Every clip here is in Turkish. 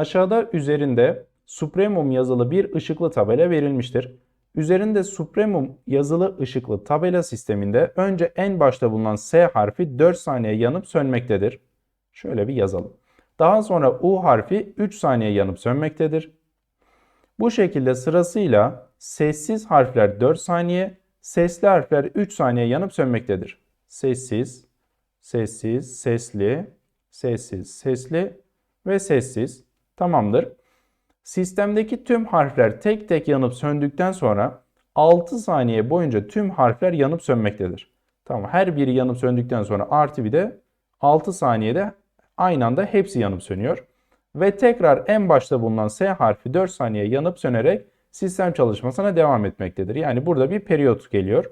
Aşağıda üzerinde Supremum yazılı bir ışıklı tabela verilmiştir. Üzerinde Supremum yazılı ışıklı tabela sisteminde önce en başta bulunan S harfi 4 saniye yanıp sönmektedir. Şöyle bir yazalım. Daha sonra U harfi 3 saniye yanıp sönmektedir. Bu şekilde sırasıyla sessiz harfler 4 saniye, sesli harfler 3 saniye yanıp sönmektedir. Sessiz, sessiz, sesli, sessiz, sesli ve sessiz. Tamamdır. Sistemdeki tüm harfler tek tek yanıp söndükten sonra 6 saniye boyunca tüm harfler yanıp sönmektedir. Tamam her biri yanıp söndükten sonra artı bir de 6 saniyede aynı anda hepsi yanıp sönüyor. Ve tekrar en başta bulunan S harfi 4 saniye yanıp sönerek sistem çalışmasına devam etmektedir. Yani burada bir periyot geliyor.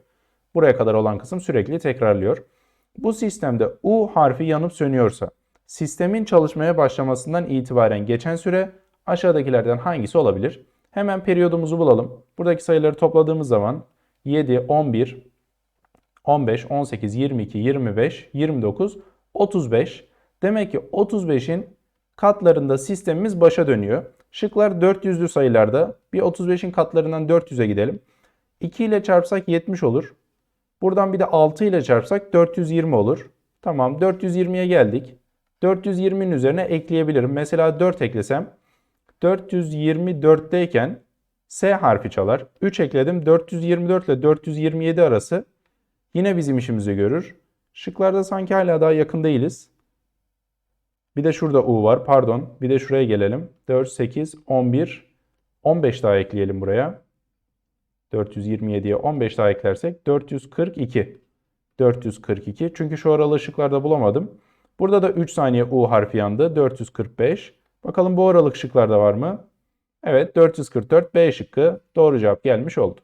Buraya kadar olan kısım sürekli tekrarlıyor. Bu sistemde U harfi yanıp sönüyorsa sistemin çalışmaya başlamasından itibaren geçen süre aşağıdakilerden hangisi olabilir? Hemen periyodumuzu bulalım. Buradaki sayıları topladığımız zaman 7, 11, 15, 18, 22, 25, 29, 35. Demek ki 35'in katlarında sistemimiz başa dönüyor. Şıklar 400'lü sayılarda. Bir 35'in katlarından 400'e gidelim. 2 ile çarpsak 70 olur. Buradan bir de 6 ile çarpsak 420 olur. Tamam 420'ye geldik. 420'nin üzerine ekleyebilirim. Mesela 4 eklesem 424'teyken S harfi çalar. 3 ekledim. 424 ile 427 arası yine bizim işimizi görür. Şıklarda sanki hala daha yakın değiliz. Bir de şurada U var. Pardon. Bir de şuraya gelelim. 4, 8, 11, 15 daha ekleyelim buraya. 427'ye 15 daha eklersek 442. 442. Çünkü şu aralığı ışıklarda bulamadım. Burada da 3 saniye U harfi yandı. 445. Bakalım bu aralık şıklarda var mı? Evet 444 B şıkkı doğru cevap gelmiş oldu.